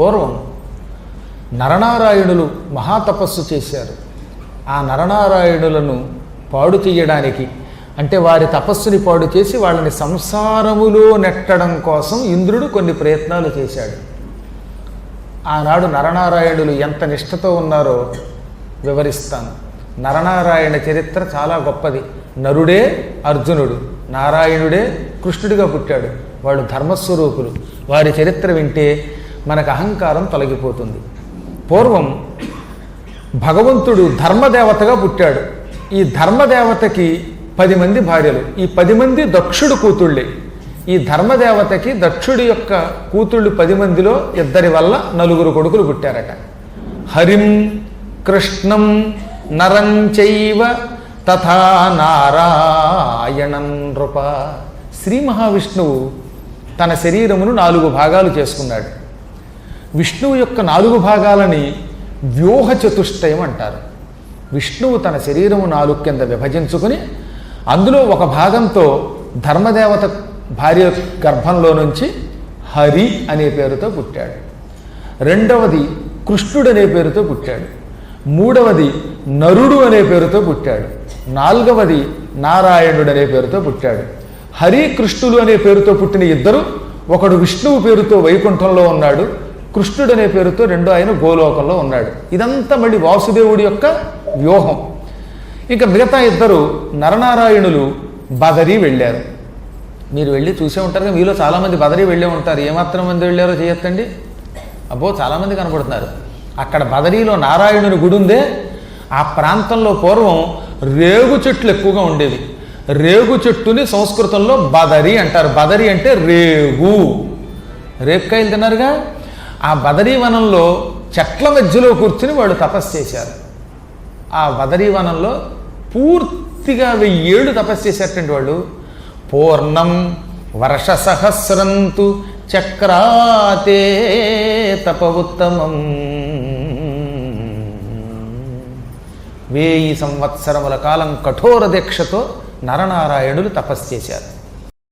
పూర్వం నరనారాయణులు మహాతపస్సు చేశారు. ఆ నరనారాయణులను పాడు తీయడానికి అంటే వారి తపస్సుని పాడు చేసి వాళ్ళని సంసారములో నెట్టడం కోసం ఇంద్రుడు కొన్ని ప్రయత్నాలు చేశాడు. ఆనాడు నరనారాయణులు ఎంత నిష్ఠతో ఉన్నారో వివరిస్తాను. నరనారాయణ చరిత్ర చాలా గొప్పది. నరుడే అర్జునుడు నారాయణుడే కృష్ణుడిగా పుట్టాడు. వాళ్ళు ధర్మస్వరూపులు. వారి చరిత్ర వింటే మనకు అహంకారం తొలగిపోతుంది. పూర్వం భగవంతుడు ధర్మదేవతగా పుట్టాడు. ఈ ధర్మదేవతకి పది మంది భార్యలు. ఈ పది మంది దక్షుడు కూతుళ్ళే. ఈ ధర్మదేవతకి దక్షుడి యొక్క కూతుళ్ళు పది మందిలో ఇద్దరి వల్ల నలుగురు కొడుకులు పుట్టారట. హరిం కృష్ణం నరం చైవ తథా నారాయణం నృప. శ్రీ మహావిష్ణువు తన శరీరమును నాలుగు భాగాలు చేసుకున్నాడు. విష్ణువు యొక్క నాలుగు భాగాలని వ్యూహ చతుష్టయం అంటారు. విష్ణువు తన శరీరము నాలుగు కింద విభజించుకుని అందులో ఒక భాగంతో ధర్మదేవత భార్య గర్భంలో నుంచి హరి అనే పేరుతో పుట్టాడు. రెండవది కృష్ణుడు అనే పేరుతో పుట్టాడు. మూడవది నరుడు అనే పేరుతో పుట్టాడు. నాలుగవది నారాయణుడు అనే పేరుతో పుట్టాడు. హరి కృష్ణులు అనే పేరుతో పుట్టిన ఇద్దరు ఒకడు విష్ణువు పేరుతో వైకుంఠంలో ఉన్నాడు కృష్ణుడు అనే పేరుతో రెండో ఆయన గోలోకంలో ఉన్నాడు. ఇదంతా మళ్ళీ వాసుదేవుడి యొక్క వ్యూహం. ఇక మిగతా ఇద్దరు నరనారాయణులు బదరి వెళ్ళారు. మీరు వెళ్ళి చూసే ఉంటారు కదా, మీలో చాలామంది బదరి వెళ్ళే ఉంటారు. ఏమాత్రం మంది వెళ్ళారో చేయొద్దండి? అబ్బో చాలామంది కనబడుతున్నారు. అక్కడ బదరీలో నారాయణుని గుడి ఉందే. ఆ ప్రాంతంలో పూర్వం రేగు చెట్లు ఎక్కువగా ఉండేవి. రేగు చెట్టుని సంస్కృతంలో బదరి అంటారు. బదరి అంటే రేగు. రేపుకాయలు తిన్నారుగా? ఆ బదరీవనంలో చెట్ల మధ్యలో కూర్చుని వాళ్ళు తపస్సు చేశారు. ఆ బదరీవనంలో పూర్తిగా వెయ్యేళ్ళు తపస్సు చేశారటండి వాళ్ళు పూర్ణం వర్ష సహస్రంతు చక్రాతే తప ఉత్తమం వేయి సంవత్సరముల కాలం కఠోర దీక్షతో నరనారాయణులు తపస్సు చేశారు.